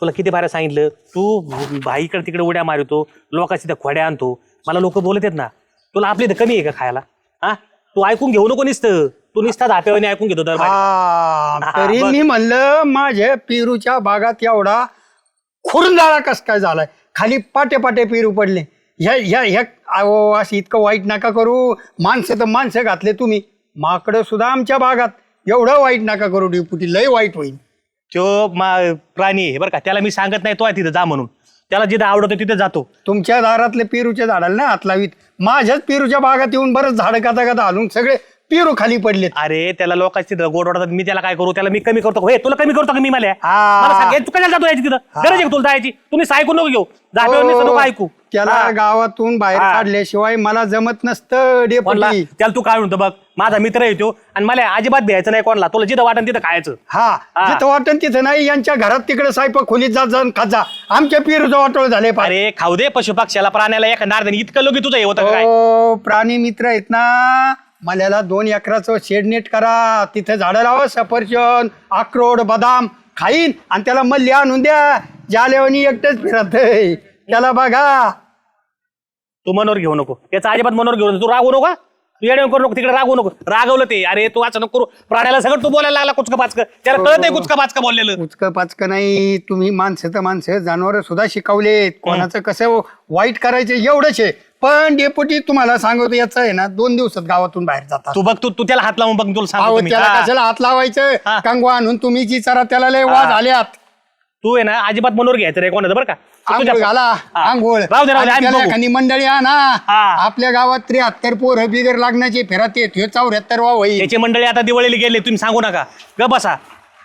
तुला किती बारा सांगितलं? तू भाईकडे तिकडे उड्या मारतो लोकांची त्या खोड्या आणतो. मला लोक बोलत आहेत ना तुला आपली इथं कमी आहे का खायला? हा? तू ऐकून घेऊ नको निसतं. तू निसता धाप्यावाने ऐकून घेतो तर हा, हा, तरी. मी म्हणलं माझ्या पेरूच्या बागात एवढा खुरंदाळा कस काय झालाय? खाली पाटे पाटे पेरू पडले. ह्या ह्या ह्या अहो असं इतकं वाईट नका करू. माणसं तर माणसं घातले तुम्ही. माकडं सुद्धा आमच्या बागात. एवढं वाईट नका करू डिपुटी. लय वाईट होईल. तो मा प्राणी आहे बरं का? त्याला मी सांगत नाही तो आहे तिथं जा म्हणून. त्याला जिथं आवडतं तिथे जातो. तुमच्या दारातले पेरूच्या झाडाला ना हात लावीत. माझ्याच पेरूच्या बागात येऊन बरंच झाड काता काता हलून सगळे पेरू खाली पडलेत. अरे त्याला लोकांची तिथं गोड वाटतात मी त्याला काय करू? त्याला मी कमी करतो हे तुला कमी करतो का मी मला? हा. मला सांग, हे तू कशाला जातो यायची तिथं? गरज आहे का तुला जायची? तुम्ही ऐकू नको घेऊ. जागेवर नको ऐकू. त्याला. गावातून बाहेर हा. काढल्याशिवाय मला जमत नसतं कोणला? डेपुटी त्याला तू काय म्हणतो बघ. माझा मित्र येतो आणि मला अजिबात द्यायचं नाही कोणाला. तुला जिथं वाटण तिथं खायचं. हा. हा. जिथं वाटण तिथं नाही. यांच्या घरात तिकडे सायपा खोलीत जात जाऊन खात जा. आमच्या पेरूचं वाटोळ झाले पारे. अरे खाऊ दे पशु पक्षाला प्राण्याला एका नारदाने इतकं लोक तुझं हे होतं का काय? ओ प्राणी मित्र आहेत ना. मल्याला दोन एकराचं शेड नेट करा. तिथे झाडं लावा सफरचंद अक्रोड बदाम. खाईन. आणि त्याला मल्ली आणून द्या. जालेवणी एकटंच फिरत त्याला बघा. तू मनोर घेऊ नको. त्याचा अजिबात मनोर घेऊ नको. तू रागवू नको हा? तू येडे करू नको तिकडे रागवू नको. रागवलं ते. अरे तू असं नको करू. प्राण्याला सगळं तू बोलायला लागला कुचका पाचक त्याला कळत नाही कुचका पाचका बोललेलं. उचक पाचक नाही. तुम्ही माणसं तर माणसं. जनावर सुद्धा शिकवलेत. कोणाचं कसं वाईट करायचं एवढंच आहे. पण डेपुटी तुम्हाला सांगतो याचं आहे ना दोन दिवसात गावातून बाहेर जातात. तू बघ तू तू त्याला हात लावून बघ तुला अहो सांगतो मी. त्याला हा. कशाला हात लावायचं? हा. कंगवा आणून तुम्ही जी चरा त्याला लय वाद हा. आल्यात. तू आहे ना अजिबात मनोर घ्यायचं रे कोणाचं बरं का? तू आंघोळ तुझ्या- घाला हा. आंघोळ. राहू दे राहू दे आणि आम्ही त्याला बघू. एखादी मंडळी आणा. हा. आपल्या गावात त्र्याहत्तर पोर बिगर लागण्याची फिरत येत ह्यो चौऱ्याहत्तर वा होईल त्याची मंडळी आता दिवाळीला गेले तुम्ही सांगू नका. ग बसा.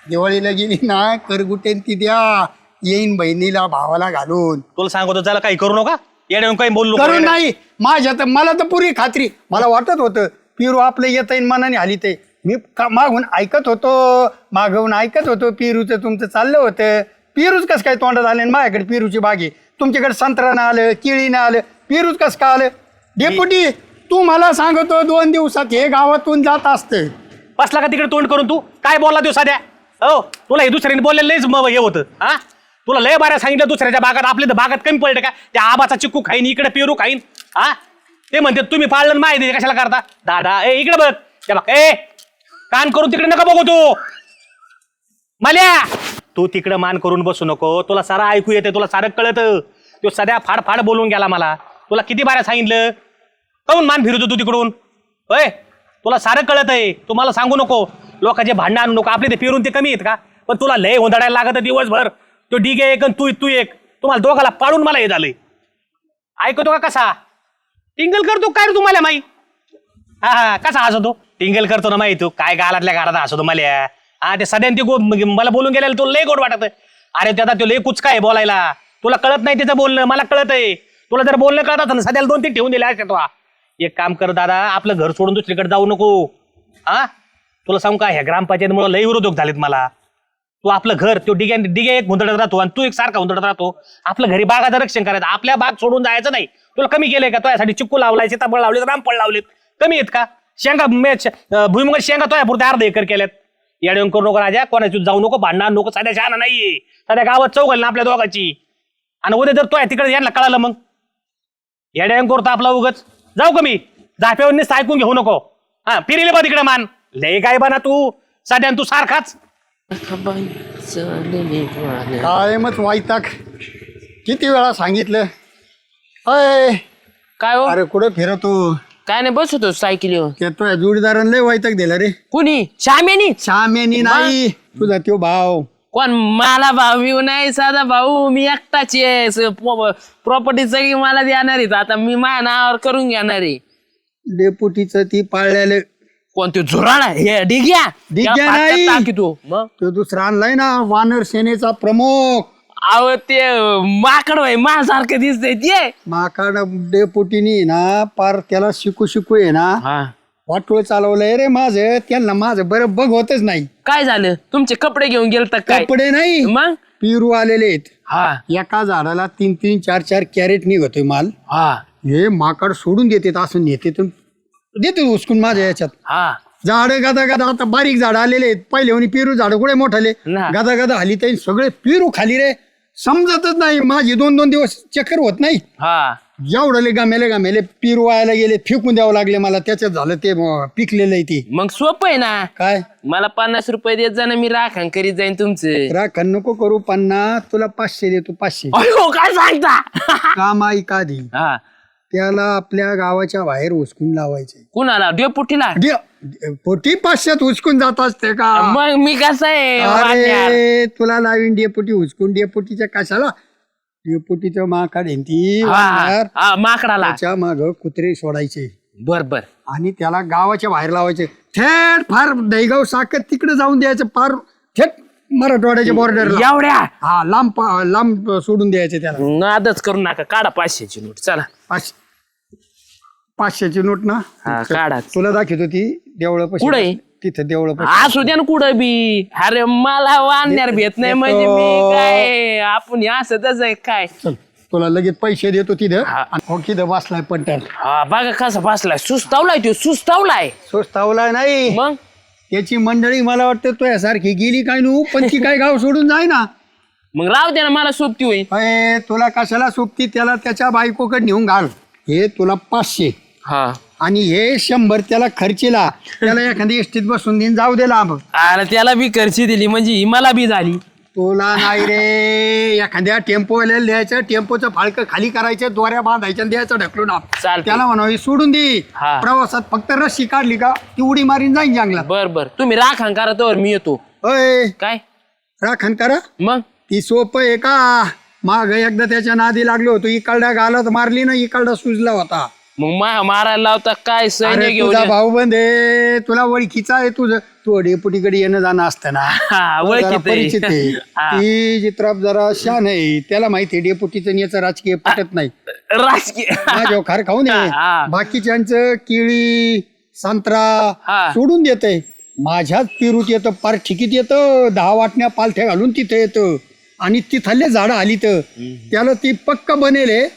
दिवाळीला गेली ना करगुटेन ती द्या. येईन बहिणीला भावाला घालून. तुला सांगतो त्याला काही करू नका. येणे काही बोलू करून नाही. माझ्या तर मला तर पुरी खात्री. मला वाटत होतं पिरू आपलं येता येईन मनाने आली ते. मी का- मागून ऐकत होतो. मागवून ऐकत होतो पिरूचं तुमचं चाललं होतं. पेरूच कसं काय तोंडात आले आणि माझ्याकडे पेरूची बाग? आहे तुमच्याकडे संत्र्यानं आलं केळीनं आलं पेरूच कसं काय आलं? डेपुटी तू मला सांगतो दोन दिवसात हे गावातून जात असतं. बसला का तिकडे तोंड करून तू? काय बोलला दिवसा साध्या? हो तुला हे दुसऱ्याने बोललेलं लयच म- हे होतं. हा? तुला लय बाऱ्या सांगितलं दुसऱ्याच्या भागात आपल्या तर भागात कमी पडलं का? त्या आबाचा चिक्कू खाईन इकडे पेरू खाईन. हा? ते म्हणते तुम्ही पाळलं माहिती कशाला करता? दादा ए इकडे बघ. ते बघ ए कान करून तिकडे नका बघू तू. मल्या तू तिकडं मान करून बसू नको. तुला सारा ऐकू येते तुला सारं कळत. तो सध्या फाड फाड बोलून गेला मला. तुला किती बाऱ्या सांगितलं? काऊन मान फिरतो तू तिकडून? होय तुला सारं कळत आहे तू मला सांगू नको. लोकांचे भांडणं आणू नको. आपले ते फिरून ते कमी आहेत का? पण तुला लय गोंधळायला लागत दिवसभर. तो डिगे एक आणि तू तू एक. तुम्हाला दोघाला पाडून मला हे झालंय. ऐकतो का कसा? टिंगल करतो काय रे तुम्हाला माई? हा हा कसा हसतो? टिंगल करतो ना माही तू. काय गालातल्या गाडात हसतो मला. हा ते सध्या ते गो म्हणजे मला बोलून गेलेला तुला लय गोड वाटत अरे त्याचा तो लय कुचका आहे बोलायला. तुला कळत नाही त्याचं बोलणं मला कळत आहे. तुला जर बोलणं कळत असं ना सध्याला दोन तीन ठेवून दिले असे तो. एक काम कर दादा आपलं घर सोडून दुसरीकडे जाऊ नको. हा तुला सांगू का ह्या ग्रामपंचायतीमुळे लय विरोधक झालेत मला. तू आपलं घर तो डिग्या डिग्या एक हुंदडत राहतो आणि तू एक सारखा हुंदडत राहतो. आपलं घरी बागाचं रक्षण करायचं आपल्या बाग सोडून जायचं नाही. तुला कमी केलंय का? तुझ्यासाठी चिक्कू लावलाय सीताफळ लावलेत रामफळ लावलेत. कमी आहेत का? शेंगा भुईमुगात शेंगा तो अर्ध अर्धा एकर केल्यात. येऊन करू नको राजा. कोणाची जाऊ नको भांडणार नको. सध्या शहाणा नाहीये. सध्या गावात चौघल ना आपल्या दोघाची. आणि उद्या जर तो आहे तिकडे यांना कळालं मग. येड्यान करतो आपला उगच. जाऊ का मी? जाप्यावर नुसतं ऐकून घेऊ नको. हा फिरेले बा तिकडे मान. लय काय बना तू. सध्या तू सारखाच. कायमच वाईताक किती वेळा सांगितलं? अय. काय हो? अरे कुठं फिरतो? काय नाही बसत होतो सायकलीवर येतोय जोडीदारानं लय वाईताक दिला रे. कुणी? श्यामेनी? श्यामेनी नाही तुझा त्यो भाव कोण? मला भाऊ मी नाही साधा भाऊ. मी एकटाच आहे. प्रॉपर्टी सगळी मला देणार आहे. आता मी माझ्या नावावर करून घेणार आहे. डेपुटीचं ती पाळलेलं कोणते झुराळा? हे डिग्या. डिग्या नाही. तू. मग? तो दुसरा आणलाय ना वानर सेनेचा प्रमुख. अहो ते माकड भाई माझ्यासारखं दिसतंय ते. माकाड डेपुटीनी ना पार त्याला शिकू शिकू आहे ना हा. वाटोळ चालवलंय रे माझं. त्यांना माझं बरं बघ होतच नाही. काय झालं? तुमचे कपडे घेऊन गेलत काय? कपडे नाही. मग? पिरू आलेले आहेत. हा. एका झाडाला तीन तीन चार चार कॅरेट निघतोय माल. हा. हे माकड सोडून देतात असं नेते तर देते उचकून माझ्या याच्यात. हा. झाड गादा गादा आता बारीक झाड आलेले आहेत. पहिले म्हणे पेरू झाड कुठे मोठाले. गादा गादा हली ते सगळे पेरू खाली रे. समजतच नाही. माझी दोन दोन दिवस चक्कर होत नाही. हा. एवढले गामेले गामेले पीर गेले फेकून द्यावं लागले मला. त्याच्यात झालं ते अं, पिकलेलं आहे ते. मग सोपं आहे ना? काय? मला पन्नास रुपये देत जा ना मी राखण करीत जाईन तुमचं. राखण नको करू पन्नास तुला पाचशे देतो पाचशे. अयो काय सांगता? काम आई का दे? हा. त्याला आपल्या गावाच्या बाहेर उचकून लावायचे कुणाला? डेपुटीला? दे- पोटी पाचशेत उचकून जात असते का? मग मी कसं आहे? अरे तुला लावीन डेपुटी उचकून डेपुटीच्या कशाला? डेपुटीचं मा काढेन ती हा. हा, माकडाला. त्याच्या माग कुत्रे सोडायचे. बर बर. आणि त्याला गावाच्या बाहेर लावायचे. थेट फार दहीगाव साखर तिकडे जाऊन द्यायचं फार थेट मराठवाड्याच्या बॉर्डरला एवढ्या? हा लांब पा- लांब सोडून द्यायचे त्याला. नादच करू नका काढा पाचशेची नोट चला. पाचशे. पाचशेची नोट ना? हा काढा. तुला दाखवत होती देवळ कुठे? तिथं देवळ असू द्या ना कुठं बी. अरे मला वाढण्यार भेट नाही म्हणजे मी काय? आपण हे असं तसं आहे काय? चल तुला लगेच पैसे देतो तिथं. हा. आणि हो तिथं बसलाय पट्ट्यात हा बघा कसा बसलाय. सुस्तावलाय तो सुस्तावलाय. स्वस्तावला नाही. मग? त्याची मंडळी मला वाटतं तो यासारखी गेली काय नू? पण ती काय गाव सोडून जाय ना. मग राहू द्या ना मला सोबती होईल. अय तुला कशाला सोबती? त्याला त्याच्या बायकोकडे नेऊन घाल. हे तुला पाचशे. हा. आणि हे शंभर त्याला खर्चीला त्याला एखादी एसटीत बसून देईन जाऊ दे लांब. अरे त्याला बी खर्ची दिली म्हणजे ही मला बी झाली. तुला नाही रे एखाद्या टेम्पो द्यायचं टेम्पोचं फाळकं खाली करायचं दोऱ्या बांधायच्या आणि द्यायचं ढकलून आप. चालतंय. त्याला म्हणावी सोडून दे. हा. प्रवासात फक्त रस्सी काढली का ती उडी मारीन जाईन जंगलात. बर बर. तुम्ही राखण करा तर मी येतो. अय. काय? राखण करा मग? ती सोप आहे का? माग एकदा त्याच्या नादी लागलो होतो इकडा घालत मारली ना इकडा सुजला होता. मग मा मारायला लावता काय सैन्य अरे घेऊन तुझा. भाऊ बंद आहे. तुला ओळखीचा आहे तुझं. तू डेपुटीकडे येणं जाणं असतं ना. हा, तो ओळखीत जरा आहे. परिचित आहे. हा. ती जरा शान आहे. त्याला माहिती आहे डेपुटीचं याचं राजकीय पटत नाही. राजकीय. माझ्या खार खाऊन हा. बाकीच्यांचं केळी संत्रा हा. सोडून देतय. माझ्याच पेरूत येतं पार ठिकीत येतं. दहा वाटण्या पालथ्या घालून तिथं येतं. आणि तिथले झाडं आली तर. त्याला ती पक्क बनेल.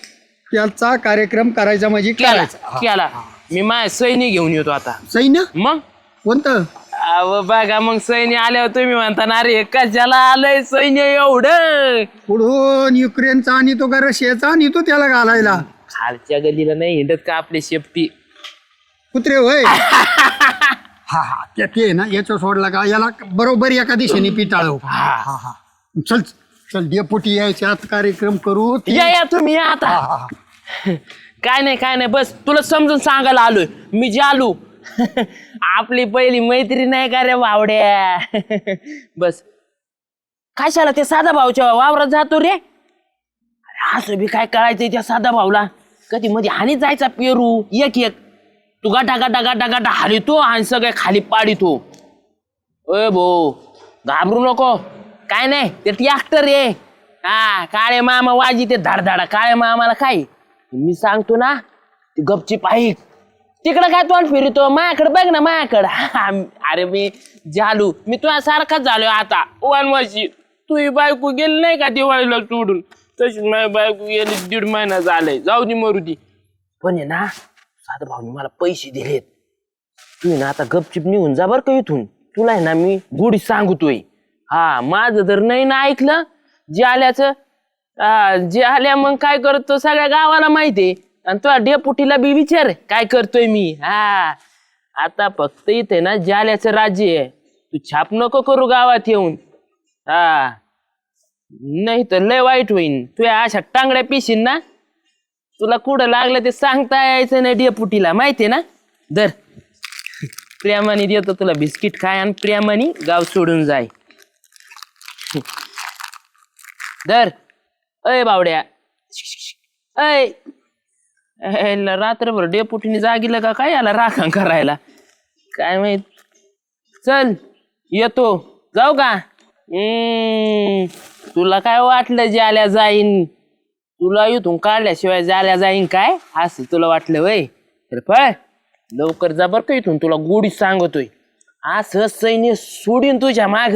त्याचा कार्यक्रम करायचा म्हणजे केला करायचा. केला. मी माझ्या सैन्य घेऊन येतो आता. सैन्य? मग? कोणतं? बघा मग सैन्य आल्यावर तुम्ही म्हणता ना अरे कशाला आलंय सैन्य एवढं? पुढून युक्रेनचा आणि तो का रशियाचा आणि तो त्याला घालायला? खालच्या गलीला नाही हिंडत का आपली शेपटी? कुत्रे होय. हा हा ते ते ना याचं सोडला का? याला बरोबर एका दिशेने पिटाळव हा हा. चल चल डेपुटी यायच्यात कार्यक्रम करू ते- या या तुम्ही या आता. हा, हा, हा. काय नाही काय नाही बस तुला समजून सांगायला आलोय. मी जालू. आपली पहिली मैत्री नाही का रे बावड्या बस. कशाला ते साधा भाऊच्या वावरात जातो रे? अरे असं बी काय कळायचं त्या साधा भाऊला? कधी मध्ये हानी जायचा पेरू एक एक. तू गाठा गाठा गाठा गाठा हालितो आणि सगळे खाली पाडितो. अय भो घाबरू नको. काय नाही ते ट्रॅक्टर आहे. हा काळे मामा वाजी ते धाडधाडा काळे मामाला काय? मी सांगतो ना ते गपची पाहिक तिकडं काय तोंड फिरतो? माझ्याकडे बघ ना माझ्याकडं अरे मी झालू. मी तुझ्या सारखाच झालो आता. वनवाशी तू ही बायको गेली नाही का दिवाळीला सोडून? तशीच माझी बायको गेली दीड महिना झालाय. जाऊ दे मरू दे. पण आहे ना साधा भाऊनी मला पैसे दिलेत. तू ना आता गपचिप निघून जा बरं का इथून. तुला आहे ना मी गुढी सांगतोय. हा माझं तर नाही ना ऐकलं. जे आल्याचं हा जे आल्या मग काय करतो सगळ्या गावाला माहितीये आणि तुला डेपुटीला बी विचार काय करतोय मी? हा. आता फक्त इथे ना जाल्याचं राज्य आहे. तू छाप नको करू गावात येऊन. हा. नाही तर लय वाईट होईन. तू या अशा टांगड्या पिशीन ना. तुला कुठं लागलं ते सांगता यायचं नाही डेपुटीला माहितीये ना? दर प्रेमाने देतो तुला बिस्किट खाय आणि प्रेमाने गाव सोडून जाय. दर अय बावड्या. अय. अय, ल- रात्रभर डेपुटीने जागिलं का? काय याला राखण करायला? काय माहीत? चल येतो. जाऊ का? हम्म, तुला काय वाटलं ज्याला जाईन? तुला इथून काढल्याशिवाय जाल्या जाईन काय? असं तुला वाटलं वय? तर पळ. लवकर जा बरं का इथून. तुला गोडी सांगतोय. असं सैन्य सोडीन तुझ्या माग.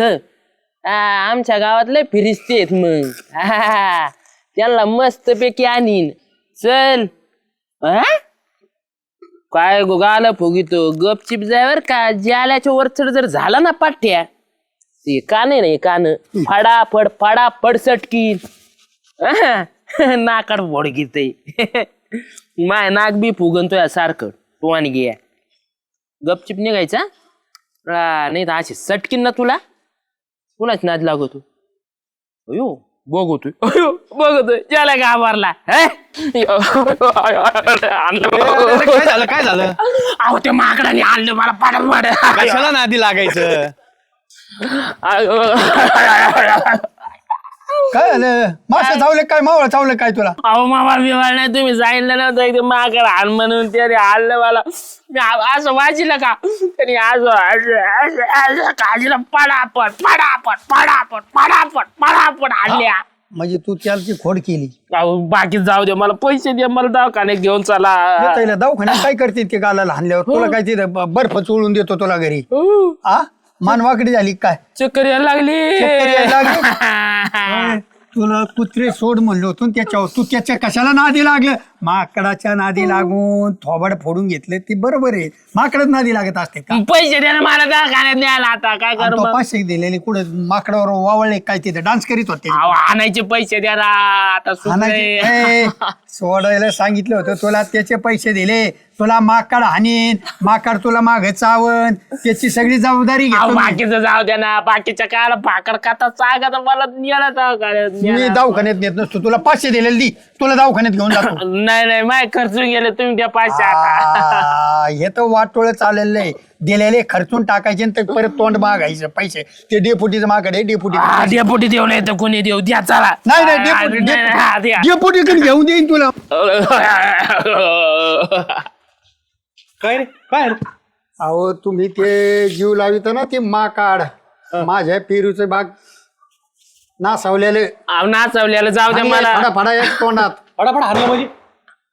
आमच्या गावात लय फिरिस्ते आहेत मग. हा, त्यांना मस्त पैकी आणीन. चल. हा? काय गाला फुगितो. गपचिप जायवर का. जाल्याच्या वरचड जर झाला ना पाठ्या ते कान आहे ना हे कान. फडाफड फडाफड सटकीन. नाकाड फोड घेते माय नाक बी या सारखं. टोन आणि घे. गपचिप निघायचा नाही तर अशी सटकीन ना तुला. तुलाच नाद लागतो? अयो बघतोय. अयो बघतोय. घाबरला. हे? आणलं. काय झालं काय झालं अहो त्या माकडाने आणलं मला पाडा पाड कशाला नादी लागायचं? काय झालं? मासे चावले काय? मावळ चावलं काय तुला? अहो मामा बिवाळ नाही तुम्ही सांगितलं नव्हतं एकदम माकड आण म्हणून त्याने आणलं मला. मी आ- असं वाचिलं का? त्याने असं असं- असं- असं काजीला पडापट पडापट पडापट पडापट पडापट आणल्या म्हणजे तू त्याची खोड केली. अहो बाकी जाऊ दे मला पैसे दे मला दवाखान्यात घेऊन चला. येता दवाखान्यात काय करते ते गालाला हाणल्यावर? तुला काय तिथे ब- बर्फ चोळून देतो तुला घरी. हो, आ? मानवाकडे झाली काय? चक्कर यायला लागली. चक्कर यायला लागली? तुला कुत्रे सोड म्हणलो होतो त्याच्यावर. तू त्याच्या कशाला नादी लागलं? माकडाच्या नादी लागून थोबाड फोडून घेतले ती बरोबर आहे. माकडच नादी लागत असते का? पैसे दे ना मला दवाखान्यात न्यायला आता काय कर आणि तो मग? पाचशे दिलेले कुठे? माकडावर वावळले काय तिथे? डान्स करीत होते. अहो आणायचे पैसे द्या ना आता हाणायचे- सुकले. ए, सोडायला सांगितलं होतं तुला त्याचे पैसे दिले. तुला माकड हाणीन माकड तुला माग चावन त्याची सगळी जबाबदारी अहो, घेतो मी. बाकीचं जाऊ द्या ना बाकीच्या कायला भाकर खाता चागा तर मला मी. दवाखान्यात नेत नसतो तुला पाचशे दिलेले दी तुला दवाखान्यात घेऊन जातो. नाही नाही माय खर्चून गेले तुम्ही त्या आता आ, हे तर वाटोळ चाललेलं आहे. दिलेले खर्चून टाकायचे आणि ते परत तोंड मागायचं पैसे. ते डेपुटीचं माकडे डेपुटी. हा, डेपुटी देऊ नाही तर कोणी देऊ? द्या चला. नाही नाही डेपुटी नाही, नाही, हा, द्या. डेपुटीकडे घेऊन देईन तुला. काय रे? काय रे? अहो तुम्ही ते जीव लावित ना ते माकाड माझ्या पेरूचे बाग नासावलेले नाचवल्याला जाऊ द्या मला. फडा फडा एक तोंडात. फटाफट हारलं म्हणजे?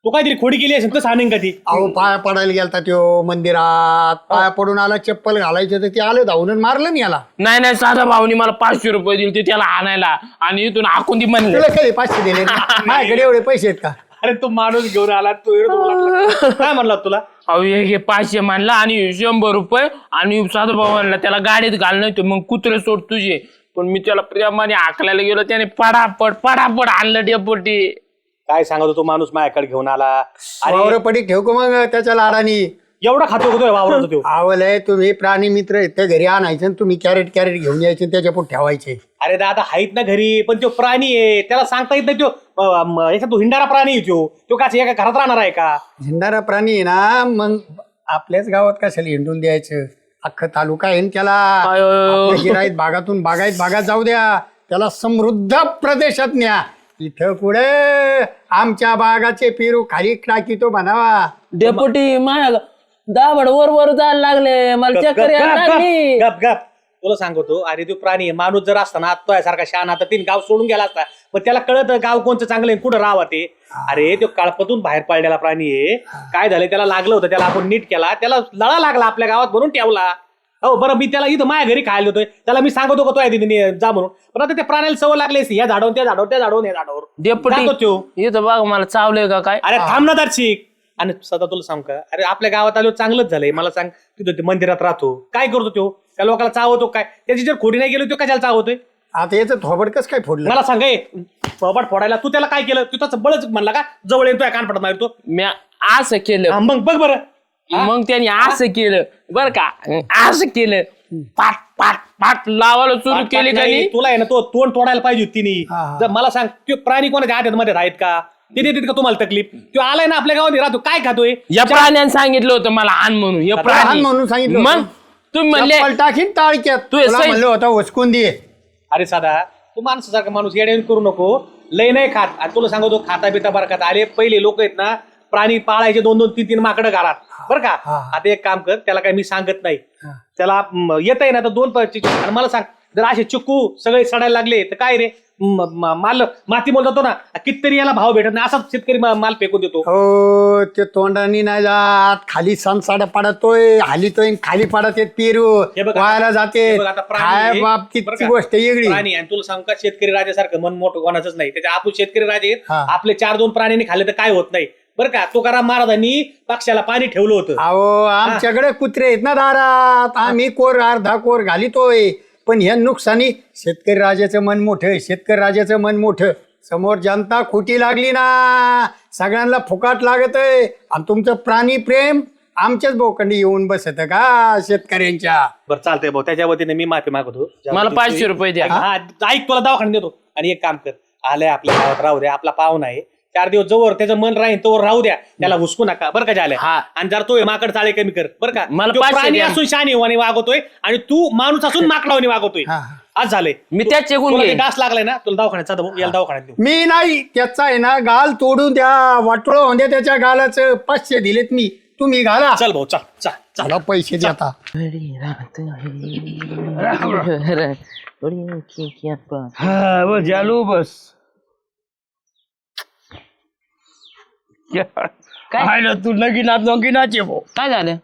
तू काहीतरी खोडी केली असेल तर सांगेन का ती? अहो पाया पडायला गेलता त्यो मंदिरात. पाया पडून आला चप्पल घालायचे तर ते आले धावून आणि मारलं नाही याला. नाही नाही साधा भाऊनी मला पाचशे रुपये दिले ते त्याला आणायला. आणि इथून आखून ती म्हणले. तुला कधी पाचशे दिले? माझ्याकडे एवढे पैसे आहेत का? अरे तू माणूस घेऊन आला तू एवढं. काय म्हणला तुला? अहो हे घे पाचशे मानला आणि शंभर रुपये. आणि साधा भाऊ म्हणला त्याला गाडीत घाल नाही तर मग कुत्रे सोड तुझे. पण मी त्याला प्रेमाने हाकलायला गेलो त्याने पडापड पडापड आणलं डेपोटी. काय सांगतो तो माणूस माझ्याकडे घेऊन आला? अरे वावर पडी ठेव का मग त्याच्या लाडानी? एवढा खातो का तो वावरतो तो. आवलय तुम्ही प्राणी मित्र आहेत ते घरी आणायचे आणि तुम्ही कॅरेट कॅरेट घेऊन यायचे आणि त्याच्या पुढे ठेवायचे. अरे दादा आहेत ना घरी पण तो प्राणी आहे. त्याला सांगता येत नाही तो अ, म, याचा तो हिंडारा प्राणी आहे तो. तो का एका घरात राहणार आहे का? झेंडारा प्राणी आहे ना मग आपल्याच गावात कशाला हिंडून द्यायचं? अख्खं तालुका आहे ना त्याला. आपल्या गिराईत भागातून बागायत भागात जाऊ द्या. त्याला समृद्ध प्रदेशात न्या. इथं कुठे आमच्या बागाचे पेरू खाली टाकीतो बनावा डेपोटी माझ्या दाबड वर वर जायला लागले. मला चक्कर यायला लागली. गप गप. तुला सांगतो अरे तो प्राणी आहे माणूस जर असताना तो सारखा शान आता तीन गाव सोडून गेला असता. पण त्याला कळत गाव कोणतं चांगलं आहे कुठं राहावं ते. अरे तो काळपतून बाहेर पडलेला प्राणी आहे. काय झालं त्याला लागलं होतं त्याला आपण नीट केला. त्याला लळा लागला आपल्या गावात म्हणून ठेवला. हो बरं मी त्याला इथं माझ्या घरी खायला होतोय त्याला मी सांगतो का तो आहे तिथे जा म्हणून. पण आता त्या प्राण्याला सवय लागली असती या झाडावर त्या झाडावर त्या झाडावर या झाडावर. डेपोटी जातो त्यो. इथं बघ मला चावलंय का काय? अरे थांब ना दर्शिक. आणि सदा तुला सांग का? अरे आपल्या गावात आलो चांगलंच झालंय. मला सांग तिथं ते मंदिरात राहतो. काय करतो तो त्या लोकांना चावतो काय? त्याची जर खोडी नाही गेलो तो कशाला चावतोय? आता याचं थोबड कस काय फोडलं? मला सांग पबाट फोडायला तू त्याला काय केलं? तू त्याचं बळच म्हणला का? जवळ येतो कान पडत मारतो. मी असं केलं. हा, मग बघ बरं. मग त्यांनी असं केलं बर का? असं केलं. पाट पाट पाट लावायला सुरू केली का नाही? तुला आहे ना तो तोंड तोडायला पाहिजे होती तिने. हा. जर मला सांग तो प्राणी कोणाच्या हातात मध्ये आहेत का? ते देतात का तुम्हाला तकलीफ? तो आलाय ना आपल्या गावात राहतो काय खातोय? या प्राण्याने सांगितलं होतं मला आण म्हणून या प्राणी. म्हणून सांगितलं मग होतं. तुम्ही म्हणले चप्पल टाकीन टाळक्यात तू तुला सही- म्हणलं होतं उचकून दे. अरे साधा तू माणसासारखा माणूस येड्याने करू नको. लय नाही खात. आणि तुला सांगतो खाता बिता बरं खात आले पहिले लोक आहेत ना प्राणी पाळायचे दोन दोन तीन तीन माकडं घरात. बरं का? हा. आता एक काम कर त्याला काही मी सांगत नाही. त्याला येत आहे ना तर दोन प- चिकू आणि मला सांग जर असे चिकू सगळे सडायला लागले तर काय रे? म- म- माल माती मोल जातो ना कितीतरी याला भाव भेटत नाही. असाच शेतकरी मा- माल फेकून देतो. हो ते तोंडानी नाही जात खाली संसाड पडतोय हालीतोय खाली पडत येत पेरू. हे बघ आता- वायाला जाते. हे बघ आता प्राणी काय आहे, बाबतीत बरं ती का? गोष्ट वेगळी. प्राणी आणि तुला सांग का शेतकरी राजासारखं मन मोठं कोणाचंच नाही. त्याच्या आपण शेतकरी राजे आहेत. हा. आपले चार दोन प्राण्यांनी खाल्ले तर काय होत नाही? बरं का तुकाराम महाराजांनी पक्षाला पाणी ठेवलं होतं. अहो आमच्याकडे कुत्रे आहेत ना दारात. आम्ही कोर अर्धा कोर घालितोय. पण हे नुकसानी शेतकरी राजाचं मन मोठं शेतकरी राजाचं मन मोठं. समोर जनता खोटी लागली ना. सगळ्यांना फुकाट लागत आहे आणि तुमचं प्राणी प्रेम आमच्याच बोकंडी येऊन बसत का शेतकऱ्यांच्या? बरं चालतंय भाऊ. त्याच्या वतीने मी माफी मागतो. मला पाचशे रुपये द्या. हा ऐक तुला दवाखान्यात देतो आणि एक काम कर. आलाय आपल्या गावात राहू द्या आपला पाहुणा आहे. चार दिवस जवळ त्याचं मन राहील तोवर राहू द्या. त्याला हुसकू नका बरं का झालं हा. आणि जर तो माकड चाळे कमी कर बरं का? मला तो पाचशे प्राणी द्या. असून शानी वाणी वागवतोय आणि तू माणूस असून माकडावानी वागवतोय हा. आज झालंय मी त्याच चेकून तुला ते घेईन डास लागलाय ना? तुला दवाखान्यात भाऊ याला दवाखान्यात देऊ. मी नाही त्याचा आहे ना गाल तोडून द्या. वाटोळ होऊन द्या त्याच्या गालाचं. पाचशे दिलेत मी. तुम्ही घाला. चल भाऊ चल चल पैसे देता. हा बस झालो बस. काय? ना तू नगिनात नगिनाचे भाऊ काय झालं?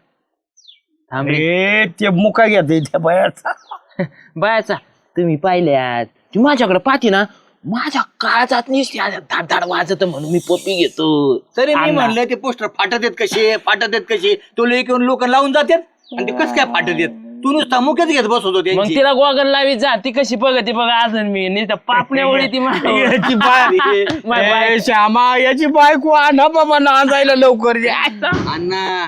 थांब रे. ते मुका घेत त्या बायाचा. बायाचा तुम्ही पाहिल्यात. ती माझ्याकडे पाहते ना माझ्या काळजात निसते धाड धाड वाजत म्हणून मी पप्पी घेतो. तरी मी अण्णा. म्हणलं ते पोस्टर फाटत आहेत कसे? फाटत आहेत कसे? तो लेक येऊन लोक लावून जातात आणि ते कस काय फाटत आहेत? तू नुसता मुख्यच घेत बसवतो मग त्यांची तिला गोगल लावी जा ती कशी बघते बघा अजून मी नाही तर पापण्या ओळी ती माझ्यावर. याची बाय माय बाय. ए, श्यामा याची बायको आणा बाबा नांदायला लवकर ये. अण्णा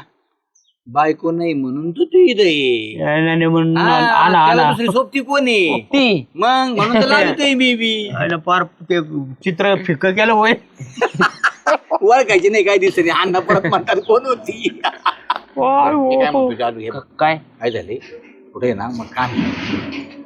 बायको नाही म्हणून तू तू इथं ये. नाही, नाही, नाही, म्हणून हा, आणा त्याला आणा दुसरी सोबती कोण आहे? ती मग म्हणून तर मी बी. आयला पार ते चित्र फिक केलं होय. ओळखायची नाही काय दिसत नाही. अण्णा परत म्हणतात कोण होती? मी काय म्हणतो जादू हे बघ. काय? काय झाले कुठे ना मग काम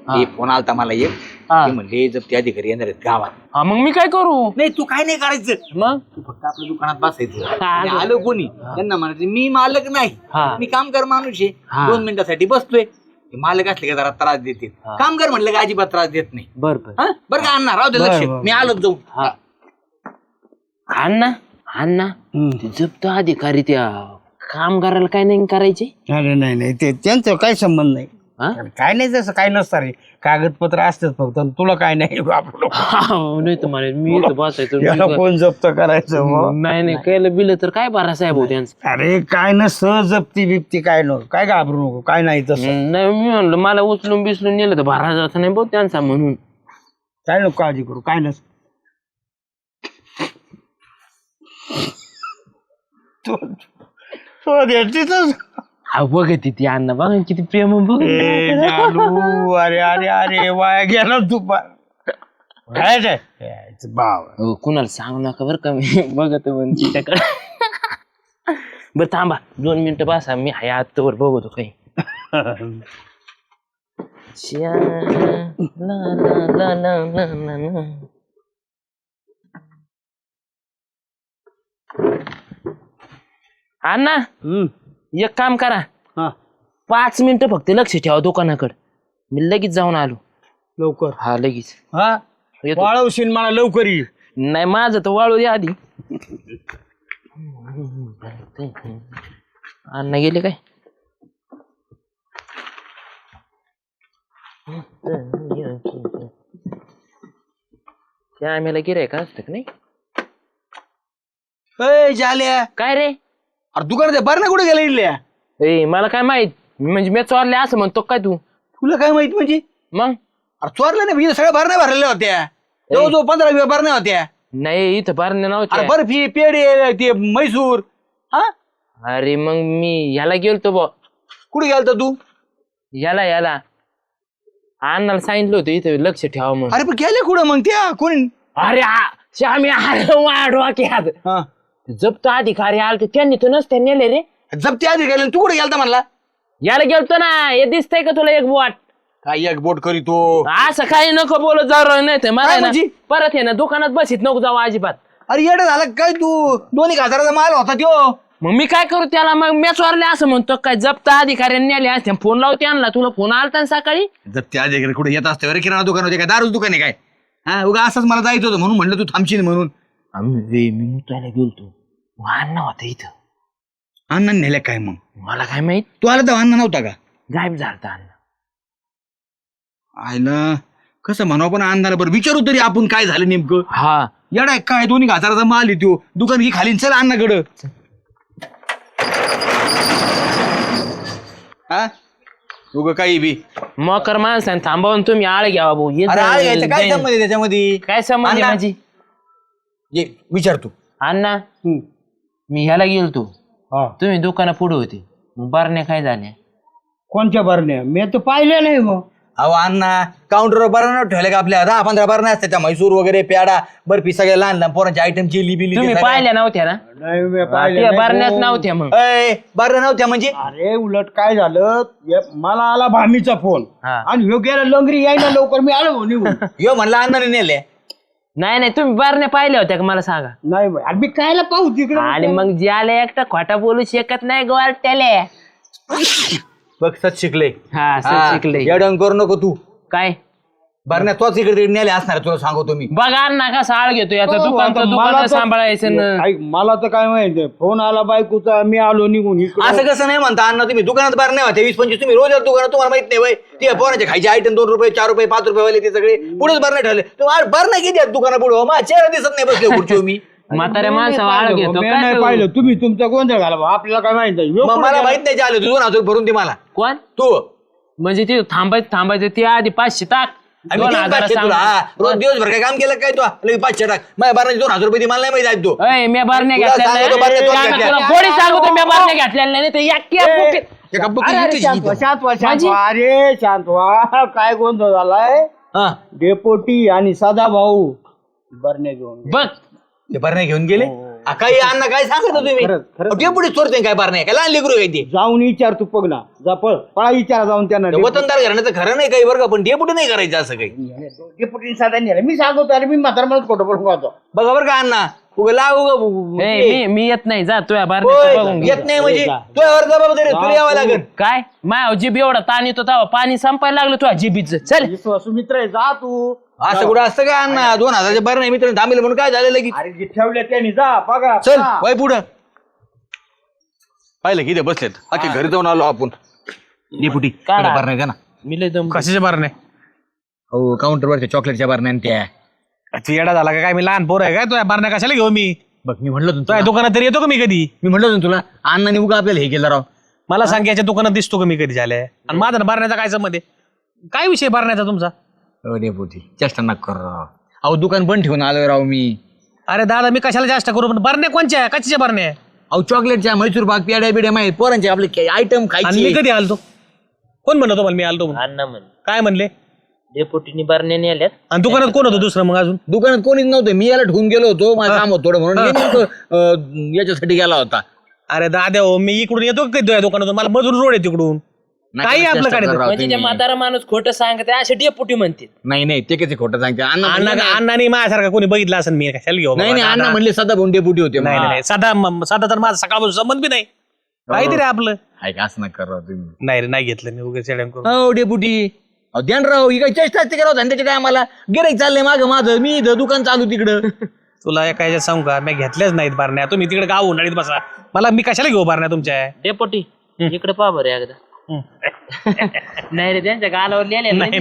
हे. फोन आलता मला एक. हा. ते म्हणले जर ते अधिकारी येणार आहेत गावात. हा मग मी काय करू? नाही तू काय नाही करायचं. मग? तू फक्त आपल्या दुकानात बसायचं. हा, आणि. आलं कोणी? त्यांना म्हणायचं मी मालक नाही. हा. मी कामगार माणूस आहे. दोन मिनिटासाठी बसतोय. ते मालक असले का जरा त्रास देतील. हा. कामगार म्हणलं का अजिबात त्रास देत नाही. बर बर. हा? बरं का अण्णा राहू दे बरं, लक्ष. बरं. मी आलो जाऊ हा. अण्णा अण्णा ते जप्त अधिकारी त्या कामगाराला काय नाही करायचे? अरे नाही नाही. ते त्यांचं काय संबंध नाही. हा? काय नाही तसं काय नसतं रे कागदपत्र असतात फक्त आणि तुला काय नाही आपलं नाही तर मला मी इथं बसायचो याला मी- कोण जप्त करायचं बुवा? नाही नाही केलं बिल तर काय बारा साहेब हो त्यांचं अरे काय न जप्ती बिप्ती काय नको काय घाबरू नको काय नाही तसं नाही मी म्हणलं मला उचलून बिचलून नेलं तर भरा जायचं नाही भाऊ त्यांचा म्हणून काय नको काळजी करू काय नस तो तो दे तिथंच हा बघत ती अण्णा. बघा ना किती प्रेम बघ. ए, जालू. अरे अरे अरे वाया गेला पा- काय ते? यायचं बाव. हो कुणाला सांगू नका बरं का मी बघत म्हण तिच्याकडे. बरं थांबा. दोन मिनिटं बसा. मी हाय आत्तावर बघतो काही. श्या, ला, ला, ला, ला, ला, ला, ला. अण्णा? हम्म. एक काम करा. हा. पाच मिनिटं फक्त लक्ष ठेवा दुकानाकडे. मी लगेच जाऊन आलो. लवकर. हा लगेच. हा? येतो. वाळवशील मला लवकर ये. नाही माझं तर वाळू दे आधी. अण्णा गेले काय? त्या आम्हाला का असतं नाही? ए, काय रे? अरे दुकानात बरं ना कुठे गेला इडल्या ए मला काय माहीत? म्हणजे मी चोरले असं म्हणतो काय तू? तुला काय माहीत म्हणजे? मग? अरे चोरल्या नाही इथं सगळ्या भरण्या भरलेल्या होत्या. जवळजवळ पंधरा वीस भरण्या होत्या. नाही इथं भरणे अरे नव्हते बर्फी पेढे ते मैसूर हा? अरे मग मी ह्याला गेलतो बा. कुठे गेलता तू? याला याला अण्णाला सांगितलं होतं इथं लक्ष ठेवा मग अरे पण गेले कुठं मग त्या? कोणी? अरे आ- श्यामी अरे वाढवा की हात हा. जप्त अधिकारी आलते त्यांनी तर नसते नेले रे. जप्ती आधी गेले तू कुठे गेलता म्हणला? याला गेलतो ना हे दिसतंय का तुला एक बोट? काय एक बोट करीतो असं काही नको बोलत जाऊ नाही तर मला काय आहे ना, म्हणजे? परत आहे ना दुकानात बसीत नको जाऊ अजिबात. अरे येडं झालं काय तू? दोन एक हजाराचा माल होता त्यो. मग मी काय करू त्याला? मग मी चोरले असं म्हणतो काय जप्त अधिकाऱ्यांनी नेले असते. फोन लावते आणला तुला फोन आलता ना सकाळी? जप्ती आधी कुठे येत असते? अरे किराणा दुकान होते काय? दारूच दुकान आहे काय? हा उगा असंच मला जायचं होतं म्हणून म्हणलं तू थांबशील म्हणून. आम्ही मी मुतायला गेलतो. अण्णा होता इथं. अण्णा नेल्या काय मग? मला काय माहीत? तू आला तर अण्णा नव्हता का? गायब झालता अण्णा. आयला कसं म्हणावं पण अण्णाला बरं विचारू तरी आपण काय झालं नेमकं. हा. येडा आहे काय? दोन्ही हजाराचा माल त्यो दुकान घे खाली चल अण्णाकडं. हा? उगं काही बी. मकर माणसाने थांबवून तुम्ही आळ घ्यावा भाऊ अरे आळ घ्यायचं काय जाईन. संबंध आहे त्याच्यामध्ये? काय संबंध आहे अण्णा, माझी? ये विचार तू. अण्णा? मी ह्याला गेलतो. हा. तुम्ही दुकाना पुढे होते. मग बरण्या काय झाल्या? कोणत्या बरण्या? मी तर पाहिले नाही मग. अहो अण्णा काउंटरवर बरं ठेवले का आपल्या? दहा पंधरा बरं असतात त्या म्हैसूर वगैरे पेडा बर्फी सगळ्या लहान लहान पोरांच्या आयटम जिली बिली तुम्ही पाहिल्या नव्हत्या ना? नाही मी हा, पाहिले त्या नाही. बरण्याच हो. नव्हत्या मग. बरं नव्हत्या म्हणजे? अरे उलट काय झालं? मला आला भामीचा फोन हा. आणि ह्यो गेला लंगरी यायला लवकर मी आलो निघून यो म्हणला अण्णाने नेले नाही नाही तुम्ही बरण्या पाहिल्या होत्या का? मला सांगा. नाही बाई. अरे मी कायला पाहू तिकडे आणि मग ज्याला एकटा खोटा बोलू शकत नाही गोवाल त्याले बघ सच शिकले. हा असं शिकले. येडवण करू नको तू. काय? बरं तोच इकडे तिकडे नेले असणार तुला सांगतो मी. बघा अण्णा कसा आळ घेतो याचा हो, दुकान आता दुकान तर- सांभाळायचं ना. ऐक, मला तर काय माहिती फोन आला बायकोचा मी आलो निघून इकडे. असं कसं नाही म्हणता अण्णा तुम्ही दुकानात बार नाही होते वीस पंचवीस तुम्ही रोज येता दुकानात तुम्हाला माहीत नाही वय. ते पोरांचे खायचे आयटम दोन रुपये चार रुपये पाच रुपये वाले ते सगळे. पुढेच बार नाही ठरले. तुम्ही बार नाही किती आहेत दुकाना पुढे माझ्या चेहरा दिसत नाही बसले खुर्ची मी. म्हाताऱ्या आळ घेतो मी काय नाही तो? पाहिलं. तुम्ही तुमचा गोंधळ घाला. आपल्याला काय माहिती मग मला? माहीत नाही आलं दोन हजार भरून दे मला. कोण? तू. म्हणजे ते थांबायचं थांबायचं ते आधी पाचशे टाक. आम्ही दोन देईन हजार पाचशे तुला हा. रोज दिवसभर काय काम केलं काय तू? लगेच पाचशे टाक. माझ्या दोन हजार रुपये दे, मला नाही माहीत आहे तू. अय बरण्या तुला सांगतो नाही. बरण्या तोच घेतल्या. सांगतो बरण्या घेतलेल्या तर एका अरे, शांत व्हा, इथं. शांत व्हा, शांत माझी- व्हा. अरे शांत व्हा. काय गोंधळ झालाय? हा. डेपोटी आणि सदा भाऊ बरण्या घेऊन बघ ते बारणे घेऊन गेले? आ, काही अण्णा काय सांगत तुम्ही. खरंच, खरंच. ते पुढे चोरते काय बारणे काय लहान लेकरू काय ते? जाऊन विचार तू पग ना जा पळ. पळा विचारा जाऊन त्यांना वतनदार घराण्याचं खरं नाही काही बरं का पण डेपुटी नाही करायचं असं काही. डेपोटी साधा नेला मी सांगतो अरे मी म्हातारा मला खोटं पडून खातो. बघा बरं का अण्णा उगा लाव उगा ए, ते. मी मी येत नाही जा तुझ्या होय. येत नाही म्हणजे तुझ्यावर जबाबदारी आहे, तुला यावं लागेल. काय? माय जीब एवढा ताण येतो तेव्हा पाणी संपायला लागलं तुझ्या जिबीच चल. विश्वासू मित्र आहे जा तू. असं कुठं असतं का? अण्णा दोन हजारच्या बरं नाही मित्र थांबले म्हणून काय झालं की? अरे जे ठेवले त्यांनी जा बघा चल पहा. वय पुढं. पाहिलं किती बसलेत. बाकी घरी जाऊन आलो आपण. डेपुटी काढा. बारण्या द्या ना. मी लय दम कशाचे बरणे हो काउंटरवरच्या चॉकलेटच्या बारण्या आणि त्या. ती येडा झाला का काय? मी लहान पोर आहे काय तुझ्या बरण्या कशाला घेऊ मी? बघ मी म्हणलं होतं तुझ्या तुला. दुकानात तरी येतो का मी कधी? मी म्हणलं तुला अण्णाने उगा आपल्याला हे केलं राव. मला सांग याच्या दुकानात दिसतो का मी कधी झाल्या? आणि माझा ना भरण्याचा काय संबंध आहे? काय विषय भरण्याचा तुमचा? डेपुटी चेष्टा नका करू राव. अहो दुकान बंद ठेवून आलोय राव मी. अरे दादा मी कशाला जास्त करू? पण बरण्या कोणच्या? कशाच्या बरण्या? अहो चॉकलेटच्या म्हैसूर पाक पेड्या बिड्या माहीत. पोरांचे आपले आयटम आणि मी खायचे कधी आलतो? कोण म्हणतो मला मी आलतो म्हणून? अण्णा म्हण काय म्हणले? डेपोटीनी बरण्या नेल्यात आणि दुकानात कोण होतं दुसरं मग अजून? दुकानात कोणीच नव्हतं. मी याला ठेवून गेलो होतो माझं काम होतं थोडं म्हणून. मी नेमकं, अं, याच्यासाठी गेला होता. अरे दादा हो मी इकडून येतो का तुझ्या दुकानातून? मला मधून रोड आहे तिकडून. काही आपलं काय म्हणजे ते तुम्ही. म्हातारा माणूस खोटं सांगते असे डेपोटी म्हणते नाही नाही ते कसे खोटं सांगते? अण्णा अण्णा म्हणले ना- अण्णाने माझ्यासारखा कोणी बघितलं असेल मी कशाला घेऊ नाही नाही अण्णा दादा. म्हणले सदा भोंडे बुटी होते नाही नाही, नाही साधा म- साधा तर माझा सकाळपासून संबंध बी नाही. काहीतरी आपलं. ऐक असं नका करा तुम्ही. नाही रे नाही घेतलं मी उगाच येड्यान करून. हो डेपुटी. अहो ध्यान राव ही काही चेष्टा असते करावं धंद्याच्या टायमाला? गिराईक चाललंय मागं माझं मी इथं दुकान चालू तिकडं. तुला एका ह्याच्यात सांगू का मी घेतल्याच नाहीत बारण्या. तुम्ही तिकडे गाव उन्हाळीत बसा. मला मी कशाला घेऊ बारण्या तुमच्या? डेपोटी इकडे पहा बरं एकदा. नाही रे त्यांच्या गालावर लिहिले नाही.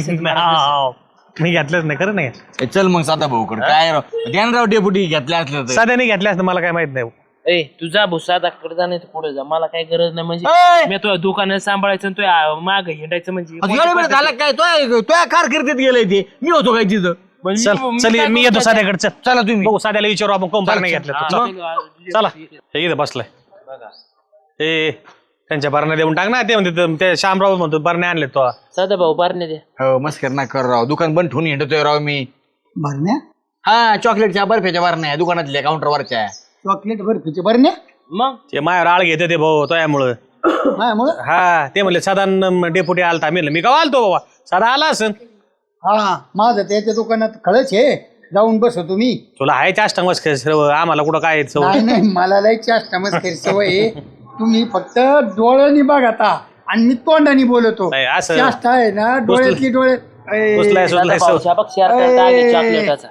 मी घेतल्याच नाही खरं नाही. ए, चल मग साधा भाऊकडे काय राव? ध्यान राव डेपुटी घेतल्या असलं तर. साध्याने घेतल्यास तर मला काय माहीत नाही ए तू जा भुसादाकडे जा नाही पुढे जा. मला काही गरज नाही म्हणजे ए! मी तुझ्या दुकानात सांभाळायचं आणि तुझ्या माग हिंडायचं म्हणजे. असं एवढं वेळ झाला काय? तो तो कारकिर्दीत गेलाय ते. मी होतो काय तिथं? म्हणजे चल मी- चल काय मी येतो? साध्याकडे चल. चला तुम्ही. बघू साध्याला विचारू आपण कोण बारण्या घेतल्या हा, चल. मग- चला. हे इथं बसलाय. ए त्यांच्या बारण्या देऊन टाक ना ते म्हणते ते- ते श्यामराव म्हणतो बारण्या आणले तो. सदा भाऊ बारणे द्या हो मस्कर ना कर राव. दुकान बंद ठेवून हिंडतोय राव मी. भरण्या हा चॉकलेटच्या बर्फ्याच्या बारण्या दुकानातल्या काउंटरवरच्या. चॉकलेट बर्फीचे भरण्या मग? ते मायावर आळ घेते ते भाऊ तोयामुळं. माझ्यामुळं हा ते म्हणले सदा डेपुटी आलता. मी म्हणलं, मी का आलतो बाबा? सदा आला असन. हा माझं त्याच्या दुकानात खळच आहे जाऊन बसो तुम्ही. तुला आहे चाष्टा मस्त सर्व आम्हाला कुठं काय सवय? नाही नाही मला लय चाष्टा मस्करी सवय आहे. तुम्ही फक्त डोळ्यांनी बघा आणि मी तोंडाने बोलतो. नाही, असं- चाष्टा आहे ना डोळ्यातली डोळे ए, भाऊच्या चॉकलेटाचा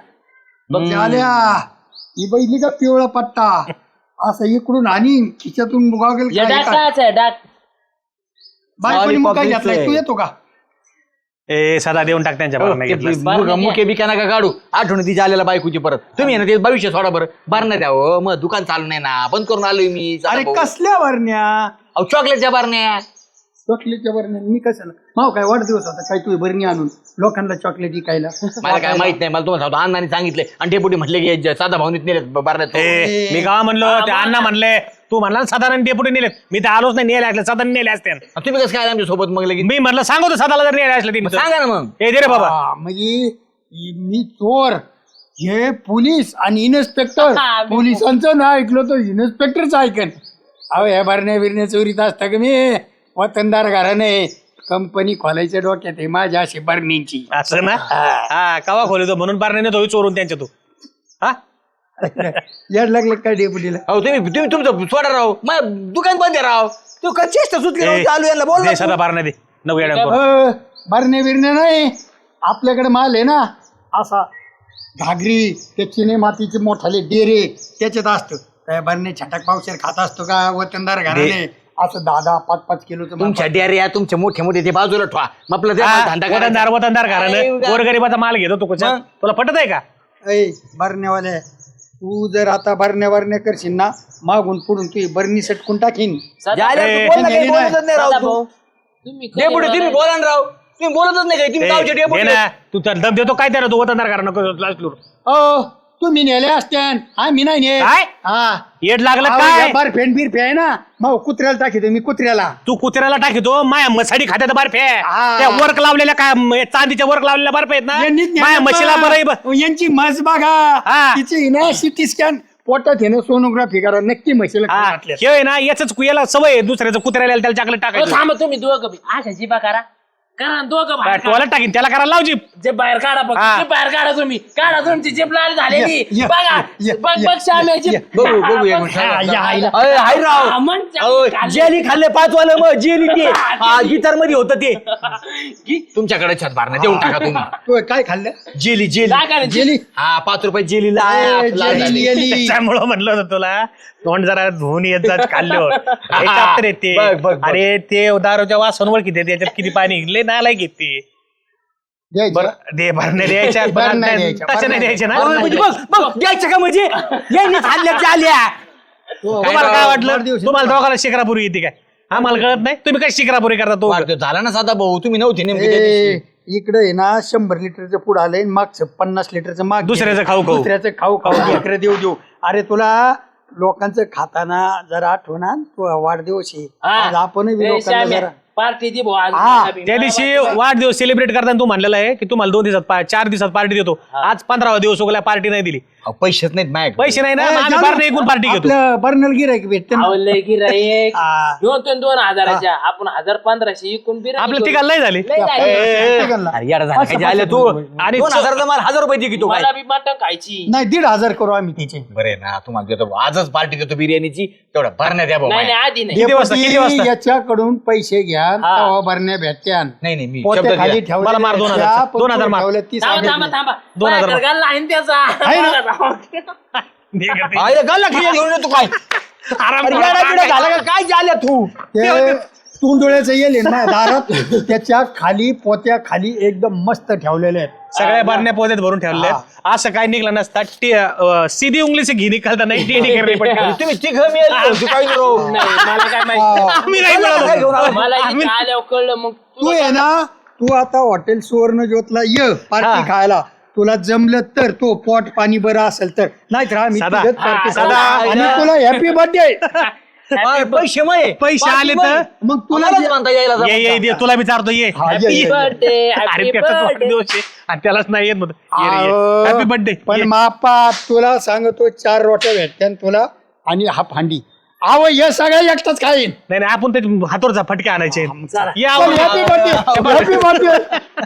झाल्या. ही बैली का पिवळा पट्टा. असं इकडून आणि खिच्यातून गॉगल या डाक काच आहे डाक. बायकोनी मग काय Lollipop घेतलाय तू. येतो का? ए सदा देऊन टाक त्यांच्या मुके बिका नका काढू आठवण तिच्या आलेला बायकोची परत. तुम्ही आहे ना ते भविष्य सोडा बरं. बारण्या द्या हो मग दुकान चालू नाही ना बंद करून आलोय मी चला अरे भाऊ. कसल्या भरण्या अहो चॉकलेटच्या बारण्या. चॉकलेटच्या बरण्या मी कशाला? माव काय वाढदिवस होता काय तू बरणी आणून लोकांना चॉकलेट विकायला? मला काय माहीत नाही मला तुम्हाला सांगतो अण्णाने सांगितले आणि डेपुटी म्हटले की साधा भावनीत नेले बारण्यात. ए, मी गावा म्हणलो ते अण्णा म्हणले तू म्हणला ना साधारण डेपुटी नेले मी तर आलोच नाही नेले असले साधारण नेले असते. तुम्ही कसं काय आमच्यासोबत मग लगेच? मी म्हणलं सांगतो सदाला जर नेले असले तिने. सांगा ना मग. ए दे रे बाबा. हा, म्हणजे मी चोर. हे पोलीस आणि इन्स्पेक्टर हा, पोलिसांचं ना ऐकलं तर इन्स्पेक्टरच ऐकन. अहो ह्या भरण्या बिरण्या चोरीत असता का मी? वतनदार घराने कंपनी खोलायच्या डोक्यात आहे माझ्या अशी बरणींची असं ना? हा. कवा खोलतो? म्हणून बारणे नेतो चोरून त्यांच्या तू. हा? याड लागलं काय डेपुटीला? अहो तुम्ही तुम्ही तुमचं सोडा राव. मग दुकान बंद आहे राव. तू का चेष्टा सुटली राव, ए, चालू याला बोल दे सदा बारणे दे. नऊ येड्या करून. अ, भरण्या बिरण्या नाही. आपल्याकडे माल आहे ना असा घागरी ते चिने मातीचे मोठाले डेरे त्याच्यात असतं. काय भरणे छटाक पावशेर खात असतो का? वतनदार घराने असं दहा दहा पाच पाच किलोचं माल तुमच्या डेऱ्या तुमचे मोठे मोठे ते बाजूला ठेवा. मग आपलं ते हा, धंदा वतनदार करायचा. वतनदार घरानं गोरगरिबाचा माल घेतो तू कुठं? मग? तुला पटत आहे का? ऐ बरण्यावाले. तू जर आता बरण्या बरण्या करशील ना मागून पुढून तू बरणी सटकून टाकीन. झाल्या ए, तू बोल ना, काही नाही, बोलतच नाही राव तू. तुम्ही कधी डेपुटी तुम्ही मला- बोला ना राव. तुम्ही बोलतच नाही काही तुम्ही गावचे ए, डेपुटी घे ना. तू तर दम देतो काय त्याला तू वतनदार घरानं ओ तुम्ही नेले असत्यान आम्ही नाही नेत. काय? हा. येड लागलं अहो, काय? या बर्फेन बिरफे आहे ना. मग कुत्र्याला टाकीतो मी कुत्र्याला. तू कुत्र्याला टाकितो? माया मसाडी खात्यात बर्फे. हा. त्या वर्क लावलेल्या काय म- चांदीच्या वर्क लावलेल्या बर्फ आहेत ना? नेलं माया बा. म्हशीला बरं यांची मस बघा. हा. तिची ना सिटी स्कॅन. पोटात आहे ना सोनोग्राफी करा. नक्की म्हशीला हा. हे आहे ना याच कुयाला सवय आहे. दुसऱ्याचं कुत्र्याला त्याला चॉकलेट टाकायचं. थांबा तुम्ही दोघं बी. अशा जिबा करा. करा ना दोघं काय बाहेर काढा. टोला टाकीन त्याला करायला लावजी जे बाहेर काढा बघ हा. बाहेर काढा तुम्ही काढा तुमची जीप लाल झालेली ये, ये, बघा ये, बघ ये, बघ श्याम्याची ये, बघू बघू एक मिनिट. हा, या आईला. अय, हाय राव खाल्लं. जेली खाल्ले पाच वाला मग जेली ते. गिटारमध्ये होतं ते तुमच्याकडे छत बारणं देऊन टाका तुम्ही तू काय खाल्लं जेली जेली? जेली हा पाच रुपये जेलीला ए, लाल जेली, झाली. जेली. त्याच्यामुळं म्हणलं होतं तुला तोंड जरा धुवून येत जात बघ, बघ, बघ. अरे ते दारूच्या वासांवर किती त्याच्यात किती पाणी लय नालाय घेते द्यायची. बरं दे द्यायच्या तशा ना? म्हणजे बघ बघ द्यायचं का म्हणजे? झाल्या तो- तुम्हाला काय वाटलं? वाढदिवस तुम्हाला. दोघांना शिकरापुरी येते काय? आम्हाला कळत नाही. तुम्ही काय शिकरापुरी करता तो झाला ना साधा भाऊ तुम्ही नव्हते नेमके त्या ए, दिवशी. इकडे आहे ना शंभर लिटरचं पुढं आलंय मागचं पन्नास लिटरचं माग दुसऱ्याचं खाऊ खाऊ. दुसऱ्याचं खाऊ खाऊ लेकरं देऊ देऊ. अरे तुला लोकांचं खाताना जरा आठवणा तू वाढदिवस आहे आज आपण लोकांना जरा पार्टी दी भाऊ आज हा. त्या दिवशी वाढदिवस सेलिब्रेट करताना तू म्हणलेला आहे की तुम्हाला दोन दिवसात पा- चार दिवसात पार्टी देतो. आज पंधरावा दिवस उगला पार्टी नाही दिली. अहो, पैसेच नाहीत माझ्याकडे. पैसे नाही ना मग आम्ही बारणे एकूण पार्टी घेतो. आपलं बर्नल गिरायक भेटते ना. हा. दोन दोन दोन हजाराच्या. आपण हजार पंधराशे एकूण बिर्याणी आपल्या. तिघाला नाही झाली. लय झाली. अरे काय तू. आणि दोन हजाराचा माल हजार रुपये दे की तू काय मला बी मटण खायची. नाही दीड हजार करू आम्ही तिचे. बरे ना तुम्हाला देतो आजच पार्टी देतो बिर्याणीची. तेवढा भरण्या द्या भाऊ नाही माझ्या. नाही आधी नाही. किती वाजता? किती वाजता? याच्याकडून पैसे घ्या. तेव्हा भरण्या भेटत्यान. नाही नाही मी शब्द खाली दिला. ठेवले मला मार दोन हजार. दोन हजार मार. थांबा. थांबा दोन हजार बाहेर घालला आहे ना त्याचा? आईला गाल घेऊन येतो काय? आराम अरे करा. येडा बिडा झाला का? काय झाल्या तू? ते तुंडुळ्याचं येईल ना दारात त्याच्याखाली पोत्या खाली एकदम मस्त ठेवलेले आहेत सगळ्या बारण्या पोत्यात भरून ठेवले असं काय निघलं नसता टे- अं, सीधी उंगली से घी निघालता नाही टेढ़ी करनी पडती. तुम्ही तिघ मिळाली होती काय नो नाही मला काय माहिती आम्ही नाही काय घेऊन मिळालो. आला? मला इथे आल्यावर कळलं मग तू आहे ना तू आता हॉटेल सुवर्ण ज्योतला ये पार्टी खायला तुला जमलं तर तो पोट पाणी बरं असेल तर आम्ही सदा. तुझ्याच सदा. खाऊ. आणि तुला हॅपी बर्थडे अरे पैसे मये. पैसे आले तर? मग तुला म्हणता यायला ये ये ये, तुला विचारतो ये. हा, ये, ये, ये. बर्थडे अरे हॅपी त्याचाच बर्थडे वाढदिवस आहे आणि त्यालाच नाही येत अहो, हॅपी बर्थडे पण मापा तुला सांगतो चार रोट्या भेटत्यान तुला आणि हा फांडी आव हे सगळं एकटाच खाईन. नाही नाही आपण ते हातोरचा फटके आणायचे. या हॅपी बर्थडे हॅपी बर्थडे